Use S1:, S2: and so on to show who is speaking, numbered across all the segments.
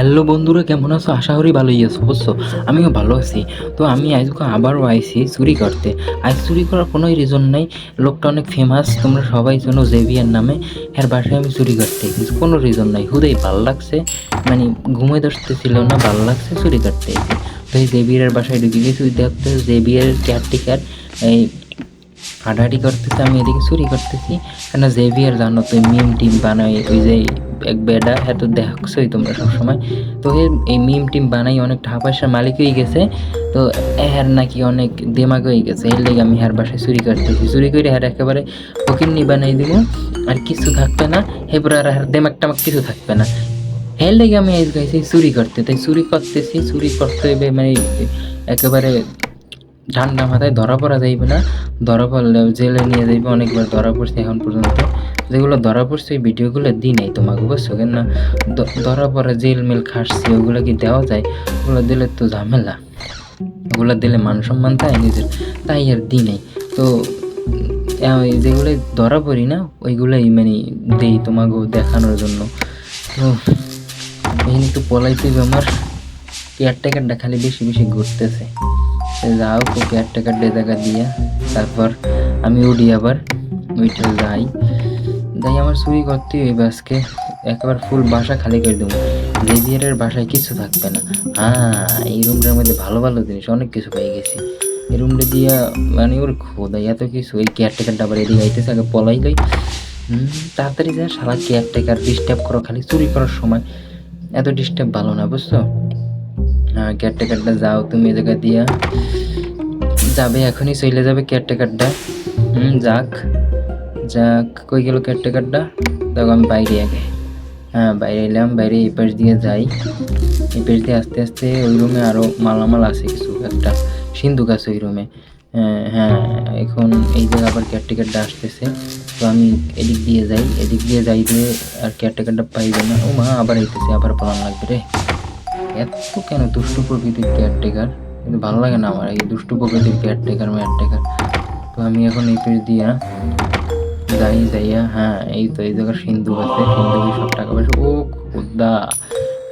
S1: Hello বন্ধুরা, কেমন আছো? আশা করি ভালোই আছো, বুঝছ? আমিও ভালো আছি। তো আমি আজকে আবারও আইছি চুরি করতে। আজ চুরি করার কোনো রিজন নাই। লোকটা অনেক ফেমাস তোমরা সবাই জানো জেভিয়ার নামে। এর বাসায় আমি চুরি করতে কোনো রিজন নাই। হুদেই ভালো লাগছে। মানে ঘুমে ছিল না, ভালো লাগছে চুরি করতে তো এই জেভিয়ারের বাসায় ঢুকে গেছি। দেখতে জেভিয়ারের কেয়ারটেকার এই হাঁটাহাঁটি করতেছে, আমি এদিকে চুরি করতেছি। কেন জেভিয়ার জানো তো মিম টিম বানাই ওই যে এক বেডা হ্যাঁ তো দেখছোই তোমরা সবসময়। তো এই মিম টিম বানাই অনেক টাকা পয়সার মালিক হয়ে গেছে। তো এর নাকি অনেক দেমাগ হয়ে গেছে, এর লেগে আমি হ্যার বাসায় চুরি করতেছি। চুরি করে হ্যার একেবারে ফকিরনি বানাই দিব, আর কিছু থাকবে না। এরপর আর হ্যার দেমাগ টামাক কিছু থাকবে না। এর লেগে আমি আজ গাইছি চুরি করতে, তাই চুরি করতেছি, চুরি করতে মানে একেবারে ঠান্ডা মাথায় ধরা পড়া যাইবে না ধরা পড়লে জেলে নিয়ে যাইবে অনেকবার ধরা পড়ছে এখন পর্যন্ত। যেগুলো ধরা পড়ছে ওই ভিডিওগুলো দিই নাই, তোমাকে বুঝছ কেন না? ধরা পড়া জেল মেল খাসছি ওগুলো কি দেওয়া যায়? ওগুলো দিলে তো ঝামেলা। ওগুলো দিলে মান সম্মান তাই নিজের, তাই আর দিই নাই। তো যেগুলো ধরা পড়ি না, ওইগুলোই মানে দেই তোমাকে দেখানোর জন্য। তো এই তো পলাইতে আমার। কেয়ারটেকারটা খালি বেশি বেশি ঘুরতেছে। যাও তো কেয়ারটেকার ডে টাকা দিয়া তারপর আমি উঠি আবার উঠে যাই। যাই আমার চুরি করতে ওই বাসকে একবার ফুল বাসা খালি করে দেবো। জেভিয়ারের বাসায় কিছু থাকবে না। হ্যাঁ এই রুমটার মধ্যে ভালো ভালো জিনিস অনেক কিছু পেয়ে গেছি। এই রুমটা দিয়া মানে ওর খোদা এত কিছু এই কেয়ারটেকারটা আবার এদিকে আইতেছে আগে পলাই লই। হুম, তাড়াতাড়ি যা সারা কেয়ার কেয়ারটেকার ডিস্টার্ব করো খালি চুরি করার সময়। এত ডিস্টার্ব ভালো না বুঝছ? কেয়ারটেকারটা যাও, তুমি এ জায়গা দিয়া। যাবে এখনই, চলে যাবে কেয়ারটেকারটা হুম, যাক। যাক, কই গেল কেয়ারটেকারটা দেখো, আমি বাইরে আগে। হ্যাঁ বাইরে এলাম, বাইরে এই পাশ দিয়ে যাই। এই পাশ দিয়ে আস্তে আস্তে ওই রুমে আরও মালামাল আছে কিছু, একটা সিন্ধুক আছে ওই রুমে হ্যাঁ হ্যাঁ এখন এই জায়গা আবার কেয়ারটেকারটা আসতেছে। তো আমি এদিক দিয়ে যাই, এদিক দিয়ে যাইলে আর কেয়ারটেকারটা পাইবে না। ও মা আবার আইতেছে, আবার পড়ান লাগবে রে। এত কেন দুষ্টু প্রকৃতির কেয়ারটেকার কিন্তু ভালো লাগে না আমার, এই দুষ্টু প্রকৃতির কেয়ারটেকার কেয়ারটেকার তো আমি এখন এই পেজ দিয়া যাই, যাইয়া হ্যাঁ এই তো, এই জায়গার সিন্ধু আছে, সিন্ধু সব টাকা পয়সা, ও খুদা,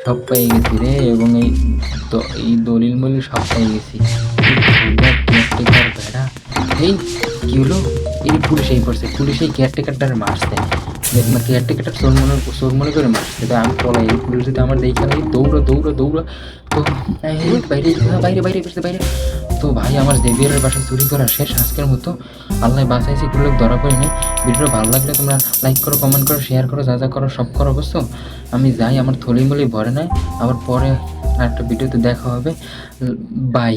S1: সব পেয়ে গেছি রে, এবং এই তো এই দলিল মলিল সব পেয়ে গেছি। কেয়ারটেকার ভেড়া এই কি হলো? এই পুলিশ এই করছে, পুলিশ এই কেয়ারটেকারটার মারছে। কেয়ারটেকারটা চোর মনে চোর মনে করে মারছে তো আমি পলাই এই পুলিশ যদি আমার দেখে লাগে দৌড়ো দৌড়ো দৌড়ো। তো বাইরে হ্যাঁ, বাইরে বাইরে বেরোতে বাইরে। তো ভাই আমার দেবিয়ারের বাসায় চুরি করা শেষ আজকের মতো। আল্লাহ বাসাইছে এগুলো ধরা পড়েনি ভিডিওটা ভালো লাগলে তোমরা লাইক করো কমেন্ট করো শেয়ার করো যা যা করো সব করো বুঝছ? আমি যাই আমার থলি ভরে নাই। আবার পরে আরেকটা ভিডিওতে দেখা হবে। বাই